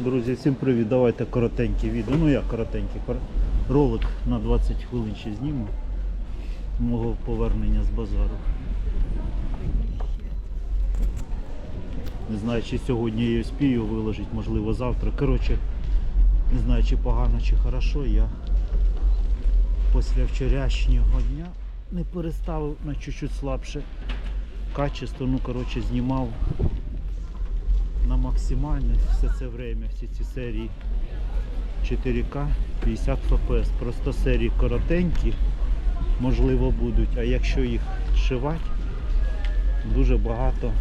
Друзі, всім привіт! Давайте коротеньке відео. Ну як коротенький ролик на 20 хвилин ще зніму мого повернення з базару. Не знаю, чи сьогодні я її спію виложити, можливо завтра. Коротше, не знаю, чи погано, чи хорошо. Я після вчорашнього дня не переставив на чуть-чуть слабше качество. Ну, коротше, знімав на максимальне все це время, всі ці серії 4К 50 FPS. Просто серії коротенькі, можливо, будуть, а якщо їх шивати, дуже багато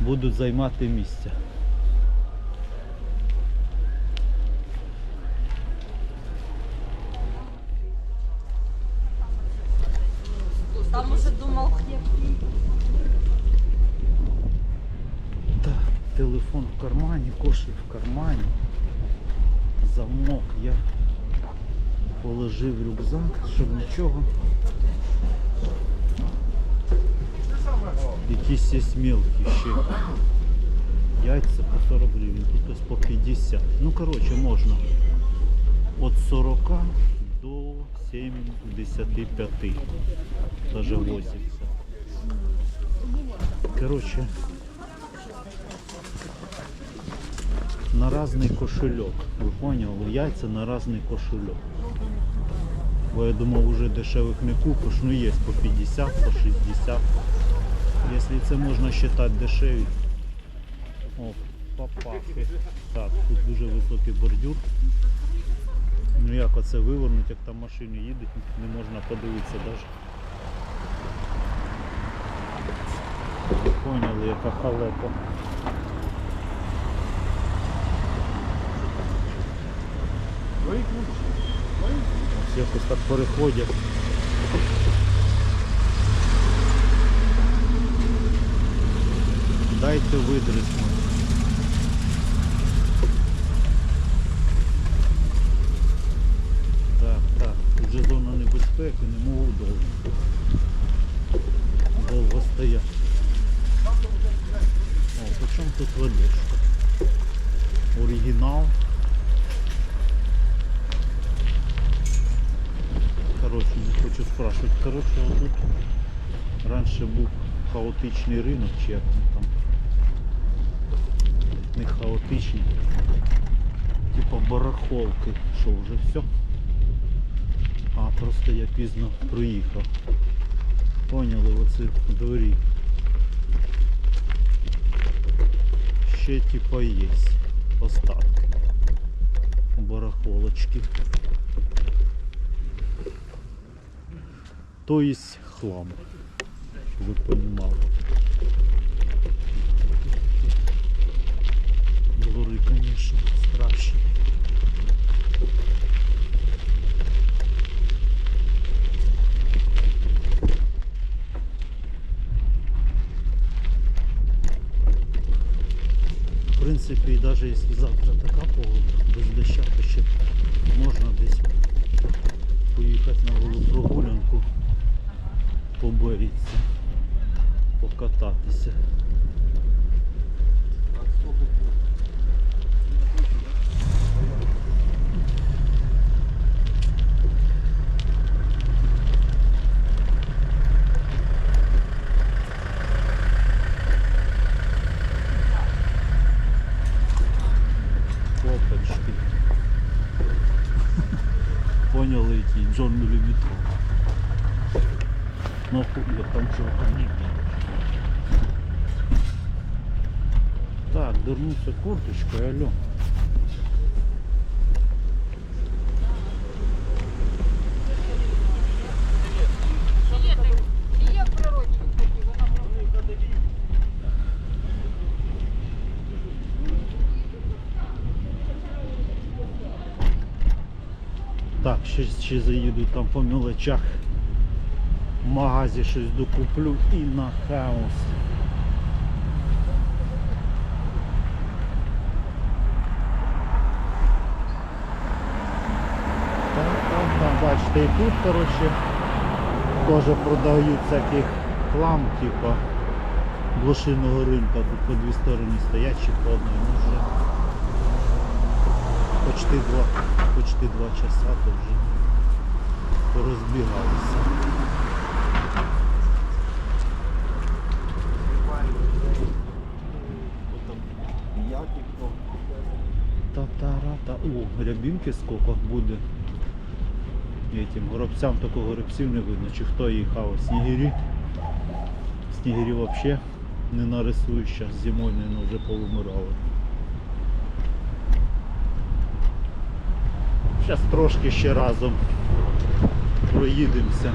будуть займати місця. Кармані, в кармані, замок я положив рюкзак, щоб нічого. Якісь є мелкі ще. Яйця по 40 гривень, тут ось по 50. Ну коротше можна від 40 до 75, даже 80. Коротше, на разний кошельок. Ви поняли? Яйця на разний кошельок. Бо я думав, уже дешевих не купиш, ну є по 50, по 60. Якщо це можна вважати дешеві. О, папахи. Так, тут дуже високий бордюр. Ну як оце вивернуть, як там машини їдуть, не можна подивитися навіть. Поняли, яка халепа. Ось якось так переходять. Дайте видриснути. Так, так, тут вже зона небезпеки, не можу довго. Довго стояти. О, по чому тут водичка? Оригінал. Коротше, не хочу спрашивать. Коротше, тут раніше був хаотичний ринок, чи як він там. Не хаотичний. Типа барахолки. Що вже все? А, просто я пізно приїхав. Поняли оці дворі. Ще типа є остатки. Барахолочки. То есть хлам, щоб ви понимали. Двори, конечно, страшні. В принципі, навіть якщо завтра така погода, без доща, то ще можна десь поїхати на велопрогулянку, поборіться, покататися. Опачки. Поняли, який Джон Міліметров. Ну, я там чого не Так, дернувся курточкою, алло. Так, ще, ще заїду там по мелочах. В магазі щось докуплю і на хаос. Так, так, так, бачите, і тут, коротше, теж продають всяких хлам, типа блошиного ринка. Тут по дві сторони стоять чи по одній. Ну вже почти два, почти два часа то вже порозбігалися. Та-та-ра-та. О, рябінки сколько буде. Этим горобцям такого горобців не видно. Чи хто їх хавав? Снігирі. Снігирі взагалі не нарисують зараз зимою, не вже повимирали. Зараз трошки ще разом проїдемося.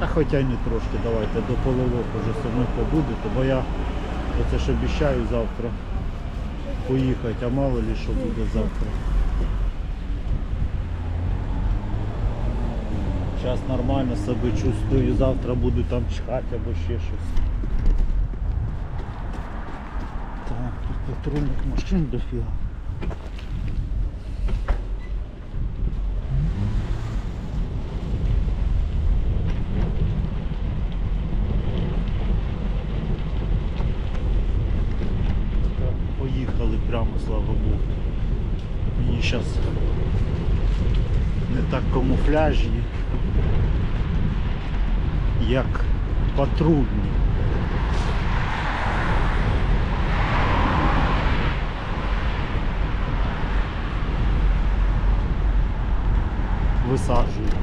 А хоча не трошки, давайте до половок вже со мною побудете, бо я оце ж обіцяю завтра поїхати, а мало ли що буде завтра. Зараз нормально себе чувствую, завтра буду там чхати або ще щось. Так, тут патрульних машин дофіга. Поїхали прямо, слава Богу. Мені зараз не так камуфляжні, як патрульні. Висаджують.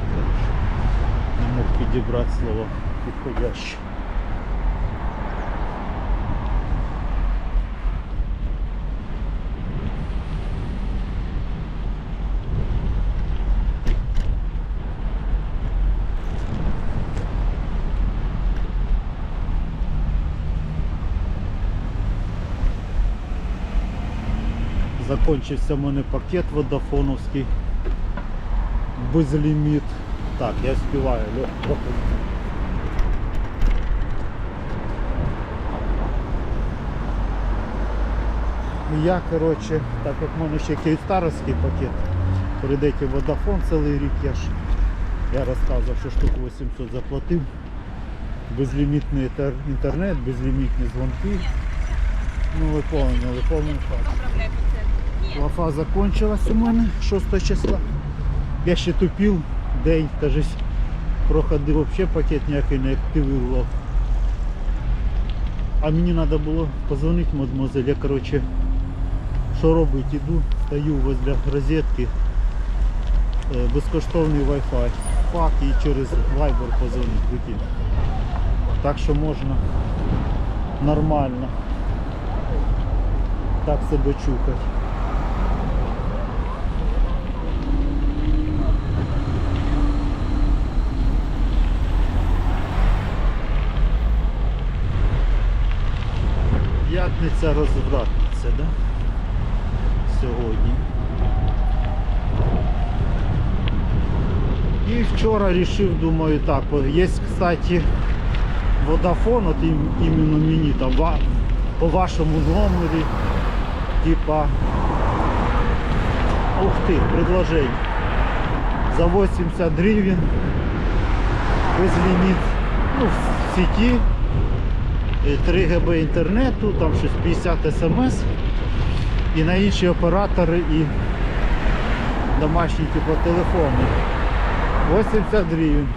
Не мог підібрати слово підходяще. Закончився в мене пакет водафоновський. Безліміт. Так, я співаю. Я, коротше, так як в мене ще київстаровський пакет, передайте водафон цілий рік, я ж я розказував, що штуку 800 заплатив. Безлімітний інтер- інтернет, безлімітні дзвонки. Ну ви поняли, повний факт. Лафа закончилась у мене 6 числа. Я ще тупив день, кажись, проходив взагалі пакет ніякий не активував. А мені треба було позвонити мадемуазель. Я коротше, що робити, іду, стою возле розетки. Е, Безкоштовний Wi-Fi. Фак і через Viber позвонити, прикинь. Так що можна нормально так себе чухати. П'ятниця розвратниця, да? Сьогодні. І вчора вирішив, думаю, так, є, кстати, Vodafone, от ім, іменно мені там по вашому номері, типа, ух ти, предложение. За 80 гривен безліміт ну, в сеті. Е, 3 ГБ інтернету, там щось 50 смс і на інші оператори і домашні типу, телефони. 80 гривень.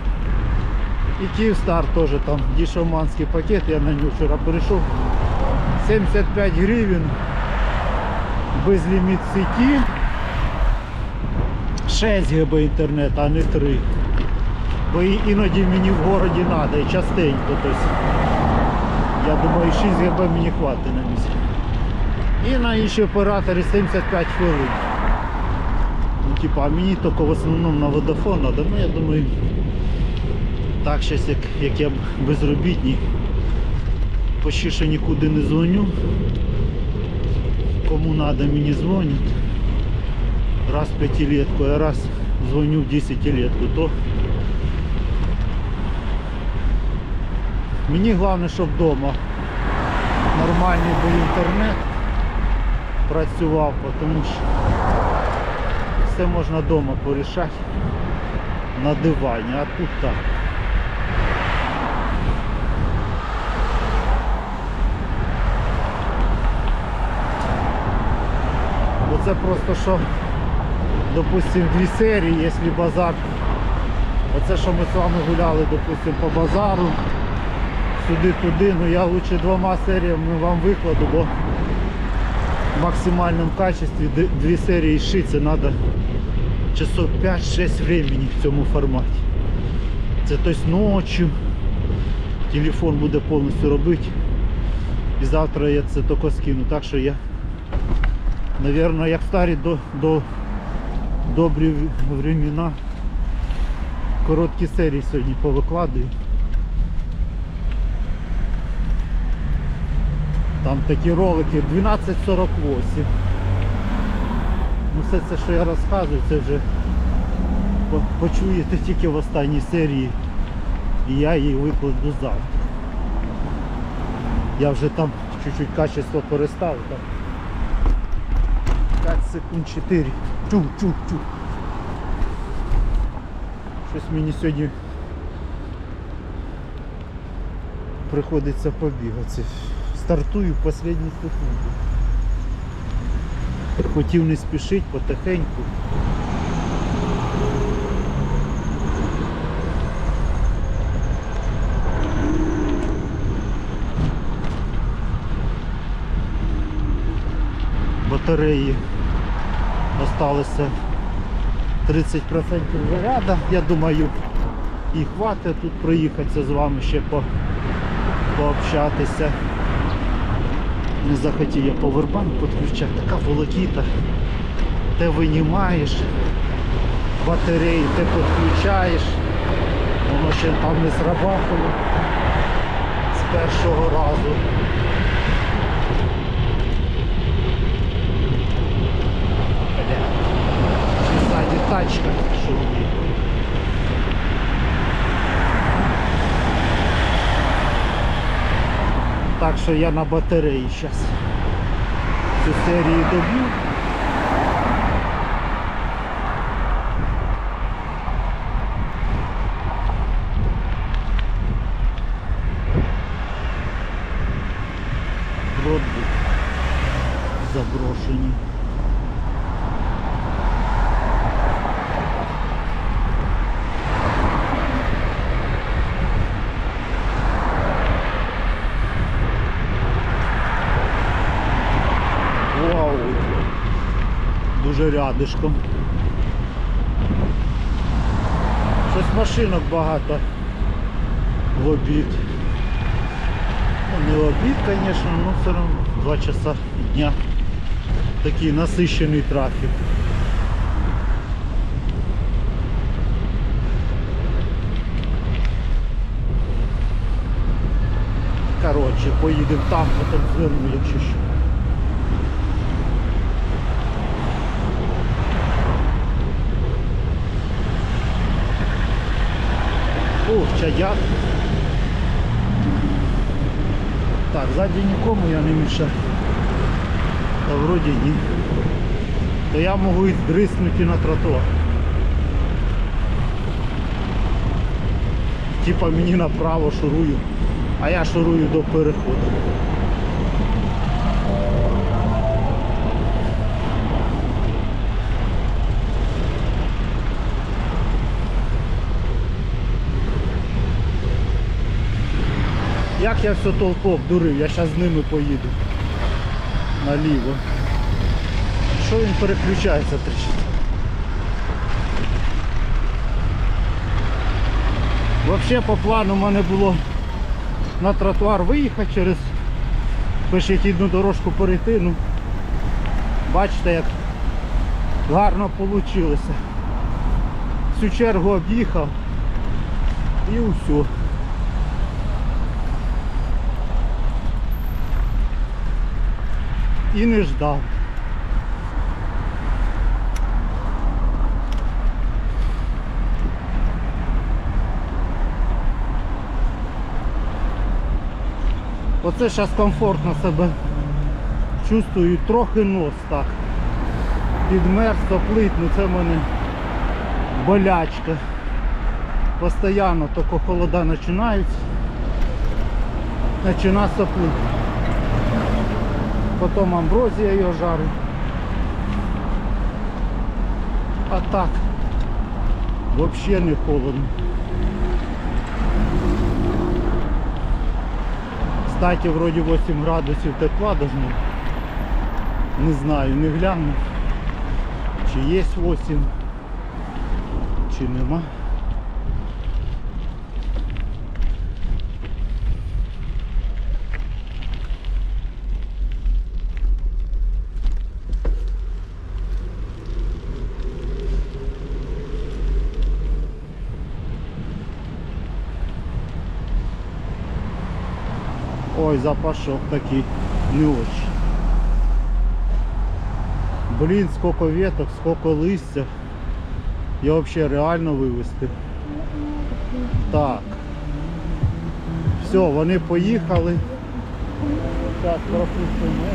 І Київстар теж там дішоманський пакет, я на нього вчора перейшов. 75 гривень безліміт в сеті. 6 ГБ інтернет, а не 3. Бо іноді мені в городі треба і частенько. Тобто я думаю, 6 ГБ мені хватить на місяць. І на інші оператори 75 хвилин. Ну, типа, а мені тільки в основному на водофон треба. Ну, я думаю, так щось, як, як я безробітний, почти що нікуди не дзвоню. Кому треба, мені дзвонять. Раз п'ятилетку, а раз дзвоню в десятилетку, то Мені головне, щоб вдома нормальний був інтернет працював, тому що все можна вдома порішати на дивані, а тут так. Це просто що, допустимо, дві серії, якщо базар, оце що ми з вами гуляли, допустимо, по базару сюди-туди, ну я лучше двома серіями вам викладу, бо в максимальному качестві дві серії шити, це треба часов 5-6 времени в цьому форматі. Це тобто ночі телефон буде повністю робити. І завтра я це тільки скину. Так що я, мабуть, як старі до, до добрі времена, короткі серії сьогодні повикладую. Там такі ролики 12.48. Ну все це, що я розказую, це вже почуєте тільки в останній серії. І я її викладу завтра. Я вже там чуть-чуть качество переставив. Там 5 секунд 4. Чу, чу, чу. Щось мені сьогодні приходиться побігати. Стартую в останні секунди. Хотів не спішити потихеньку. Батареї осталося 30% заряду. Я думаю, і хватить тут проїхатися з вами ще по, пообщатися. Не захотів я повербанк підключати, така волокіта. Те винімаєш батарею, те підключаєш, воно ще там не срабатує з першого разу. Бля. Чи ззаді тачка, що є. Так що я на батареї зараз цю серію доб'ю. Дуже рядишком. Щось машинок багато в обід. Ну, не в обід, звісно, але все одно 2 часа дня. Такий насищений трафік. Коротше, поїдемо там, потім зверну, якщо що. Ух, чаяк. Так, сзади нікому я не мішаю. Та вроді ні. То я можу і здриснути на тротуар. Типа мені направо шурую, а я шурую до переходу. Як я все толпу обдурив, я зараз з ними поїду. Наліво. Що він переключається тричі? Взагалі по плану в мене було на тротуар виїхати через пішохідну дорожку перейти. Ну, бачите, як гарно вийшло. Всю чергу об'їхав і все. І не ждав. Оце зараз комфортно себе чувствую, трохи нос так. Підмерз, соплить, ну це в мене болячка. Постоянно тільки холода починаються. Почина соплити. Потім амброзія його жарить. А так, взагалі не холодно. Кстати, вроді 8 градусів тепла должно. Не знаю, не гляну. Чи є 8, чи нема. Ой, запашок такий не очень. Блін, сколько веток, сколько листя. Я вообще реально вивезти. Так. Все, вони поїхали. Так, пропустимо.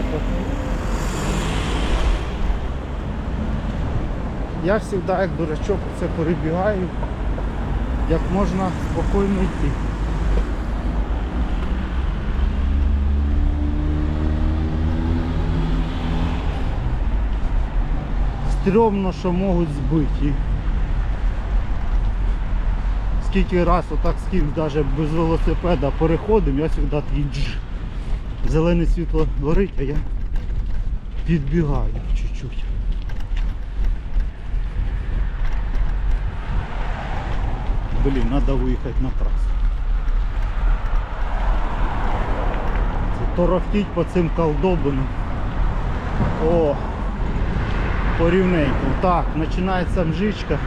Я завжди як дурачок це перебігаю, як можна спокійно йти. Стрьомно, що можуть збити. Скільки раз отак з кимсь навіть без велосипеда переходимо, я завжди такий дж. Зелене світло горить, а я підбігаю чуть-чуть. Блін, треба виїхати на трасу. Торохтіть по цим колдобинам. О! Порівненько. Так, починається мжичка.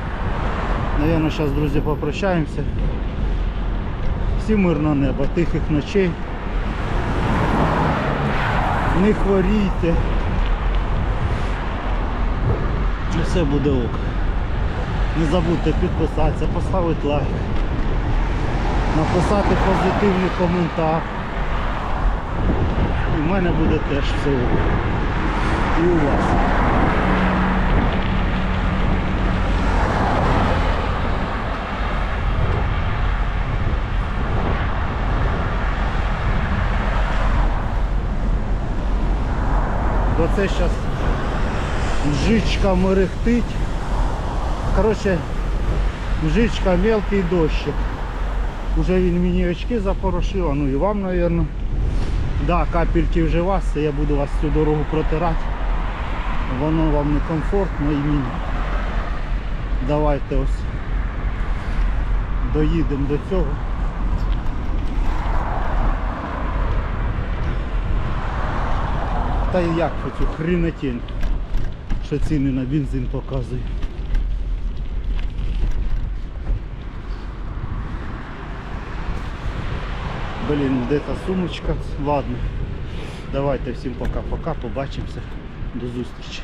Наверное, зараз, друзі, попрощаємося. Всім мирного неба, тихих ночей. Не хворійте. І все буде ок. Не забудьте підписатися, поставити лайк, написати позитивний коментар. І в мене буде теж все ок. І у вас. Бо це зараз мжичка мерехтить. Коротше, мжичка мелкий дощик. Уже він мені очки запорошив, а ну і вам, мабуть. Да, капельки вже вас, я буду вас цю дорогу протирати. Воно вам не комфортно і мені. Давайте ось доїдемо до цього. Та як цю хренотень, що ціни на бензин показує. Блін, де та сумочка? Ладно. Давайте всім пока-пока, побачимося. До зустрічі.